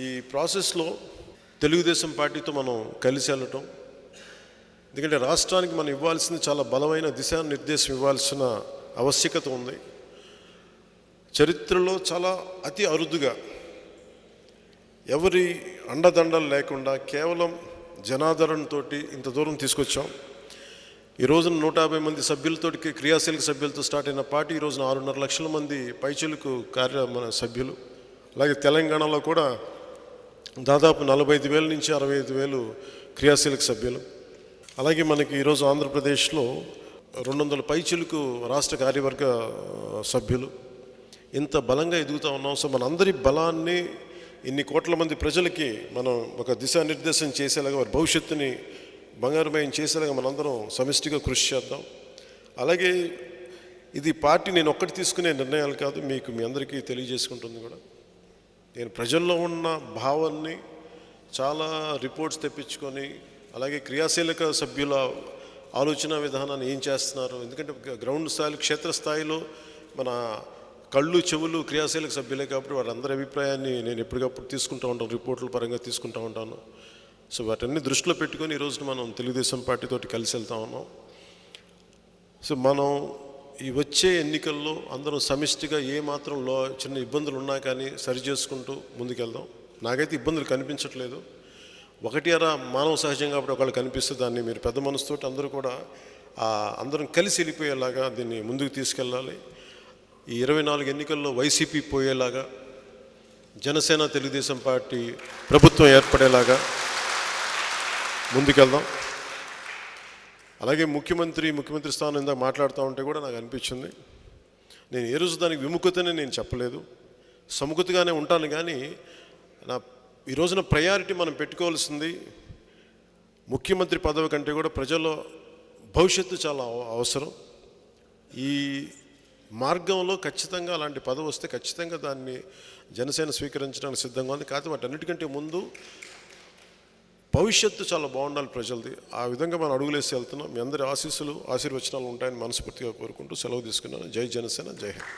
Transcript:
ఈ ప్రాసెస్లో తెలుగుదేశం పార్టీతో మనం కలిసి వెళ్ళటం ఎందుకంటే రాష్ట్రానికి మనం ఇవ్వాల్సింది చాలా బలమైన దిశానిర్దేశం ఇవ్వాల్సిన ఆవశ్యకత ఉంది. చరిత్రలో చాలా అతి అరుదుగా ఎవరి అండదండలు లేకుండా కేవలం జనాదరణతోటి ఇంత దూరం తీసుకొచ్చాం. ఈ రోజున నూట యాభై మంది సభ్యులతో క్రియాశీలక సభ్యులతో స్టార్ట్ అయిన పార్టీ ఈ రోజున ఆరున్నర లక్షల మంది పైచలకు కార్య మన సభ్యులు. అలాగే తెలంగాణలో కూడా దాదాపు నలభై ఐదు వేల నుంచి అరవై ఐదు వేలు క్రియాశీలక సభ్యులు. అలాగే మనకి ఈరోజు ఆంధ్రప్రదేశ్లో రెండు వందల పైచిలకు రాష్ట్ర కార్యవర్గ సభ్యులు. ఇంత బలంగా ఎదుగుతూ ఉన్నాం. సో మనందరి బలాన్ని ఇన్ని కోట్ల మంది ప్రజలకి మనం ఒక దిశానిర్దేశం చేసేలాగా వారి భవిష్యత్తుని బంగారుమయం చేసేలాగా మనందరం సమిష్టిగా కృషి చేద్దాం. అలాగే ఇది పార్టీ నేను ఒక్కటి తీసుకునే నిర్ణయాలు కాదు మీకు మీ అందరికీ తెలియజేసుకుంటుంది కూడా. నేను ప్రజల్లో ఉన్న భావాన్ని చాలా రిపోర్ట్స్ తెప్పించుకొని అలాగే క్రియాశీలక సభ్యుల ఆలోచన విధానాన్ని ఏం చేస్తున్నారు? ఎందుకంటే గ్రౌండ్ స్థాయిలో క్షేత్రస్థాయిలో మన కళ్ళు చెవులు క్రియాశీలక సభ్యులే కాబట్టి వాళ్ళందరి అభిప్రాయాన్ని నేను ఎప్పటికప్పుడు తీసుకుంటూ ఉంటాను రిపోర్టుల పరంగా తీసుకుంటూ ఉంటాను. సో వాటన్ని దృష్టిలో పెట్టుకొని ఈరోజు మనం తెలుగుదేశం పార్టీతోటి కలిసి వెళ్తా ఉన్నాం. సో మనం ఈ వచ్చే ఎన్నికల్లో అందరం సమిష్టిగా ఏ లో చిన్న ఇబ్బందులు ఉన్నా కానీ సరి చేసుకుంటూ ముందుకెళ్దాం. నాకైతే ఇబ్బందులు కనిపించట్లేదు. ఒకటి అరా మానవ సహజం కాబట్టి ఒకళ్ళు కనిపిస్తే దాన్ని మీరు పెద్ద మనసుతో అందరూ కూడా అందరం కలిసి వెళ్ళిపోయేలాగా దీన్ని ముందుకు తీసుకెళ్ళాలి. ఈ ఇరవై నాలుగు ఎన్నికల్లో వైసీపీ పోయేలాగా జనసేన తెలుగుదేశం పార్టీ ప్రభుత్వం ఏర్పడేలాగా ముందుకెళ్దాం. అలాగే ముఖ్యమంత్రి ముఖ్యమంత్రి స్థానం ఇందాక మాట్లాడుతూ ఉంటే కూడా నాకు అనిపించింది. నేను ఏ రోజు దానికి విముఖతనే నేను చెప్పలేదు. సముఖతగానే ఉంటాను కానీ నా ఈ రోజున ప్రయారిటీ మనం పెట్టుకోవాల్సింది ముఖ్యమంత్రి పదవి కంటే కూడా ప్రజల భవిష్యత్తు చాలా అవ- అవసరం. ఈ మార్గంలో ఖచ్చితంగా అలాంటి పదవి వస్తే ఖచ్చితంగా దాన్ని జనసేన స్వీకరించడానికి సిద్ధంగా ఉంది. కాకపోతే వాటన్నిటికంటే ముందు భవిష్యత్తు చాలా బాగుండాలి ప్రజలది. ఆ విధంగా మనం అడుగులేసి వెళ్తున్నాం. మీ అందరి ఆశీస్సులు ఆశీర్వచనాలు ఉంటాయని మనస్ఫూర్తిగా కోరుకుంటూ సెలవు తీసుకున్నాను. జై జనసేన జై హింద్.